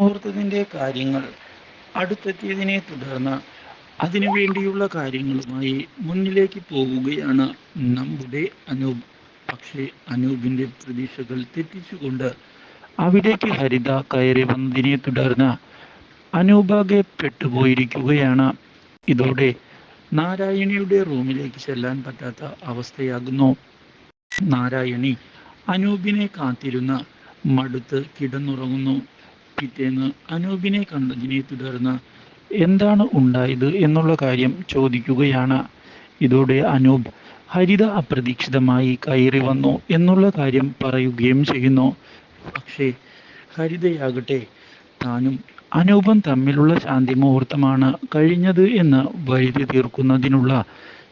മുഹൂർത്തത്തിന്റെ കാര്യങ്ങൾ അടുത്തെത്തിയതിനെ തുടർന്ന് അതിനുവേണ്ടിയുള്ള കാര്യങ്ങളുമായി മുന്നിലേക്ക് പോവുകയാണ് നമ്മുടെ അനൂപ്. പക്ഷേ അനൂപിന്റെ പ്രതീക്ഷകൾ തെറ്റിച്ചുകൊണ്ട് അവിടേക്ക് ഹരിത കയറി വന്നതിനെ തുടർന്ന് അനൂപാകെ പെട്ടുപോയിരിക്കുകയാണ്. ഇതോടെ നാരായണിയുടെ റൂമിലേക്ക് ചെല്ലാൻ പറ്റാത്ത അവസ്ഥയാകുന്നു. നാരായണി അനൂപിനെ കാത്തിരുന്ന് മടുത്ത് കിടന്നുറങ്ങുന്നു. പിറ്റേന്ന് അനൂപിനെ കണ്ടതിനെ തുടർന്ന് എന്താണ് ഉണ്ടായത് എന്നുള്ള കാര്യം ചോദിക്കുകയാണ്. ഇതോടെ അനൂപ് ഹരിത അപ്രതീക്ഷിതമായി കയറി വന്നു എന്നുള്ള കാര്യം പറയുകയും ചെയ്യുന്നു. പക്ഷേ ഹരിതയാകട്ടെ താനും അനൂപം തമ്മിലുള്ള ശാന്തി മുഹൂർത്തമാണ് കഴിഞ്ഞത് എന്ന് വഴുതി തീർക്കുന്നതിനുള്ള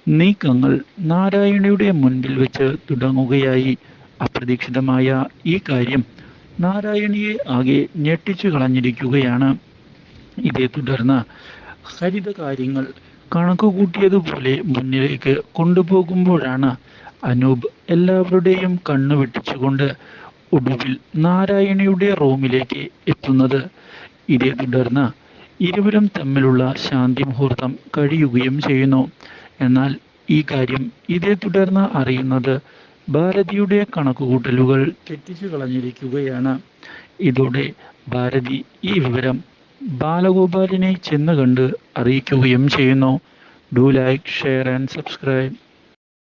നീക്കങ്ങൾ നാരായണിയുടെ മുൻപിൽ വെച്ച് തുടങ്ങുകയായി. അപ്രതീക്ഷിതമായ ഈ കാര്യം നാരായണിയെ ആകെ ഞെട്ടിച്ചു കളഞ്ഞിരിക്കുകയാണ്. ഇതേ തുടർന്ന് ഹരിത കാര്യങ്ങൾ കണക്ക് കൂട്ടിയതുപോലെ മുന്നിലേക്ക് കൊണ്ടുപോകുമ്പോഴാണ് അനൂപ് എല്ലാവരുടെയും കണ്ണു വെട്ടിച്ചുകൊണ്ട് ഒടുവിൽ നാരായണിയുടെ റൂമിലേക്ക് എത്തുന്നത്. ഇതേ തുടർന്ന് ഇരുവരും തമ്മിലുള്ള ശാന്തി മുഹൂർത്തം കഴിയുകയും ചെയ്യുന്നു. എന്നാൽ ഈ കാര്യം ഇതേ തുടർന്ന് അറിയുന്നത് ഭാരതിയുടെ കണക്കുകൂട്ടലുകൾ തെറ്റിച്ചു കളഞ്ഞിരിക്കുകയാണ്. ഇതോടെ ഭാരതി ഈ വിവരം ബാലഗോപാലിനെ ചെന്ന് കണ്ട് അറിയിക്കുകയും ചെയ്യുന്നു. Do like share and subscribe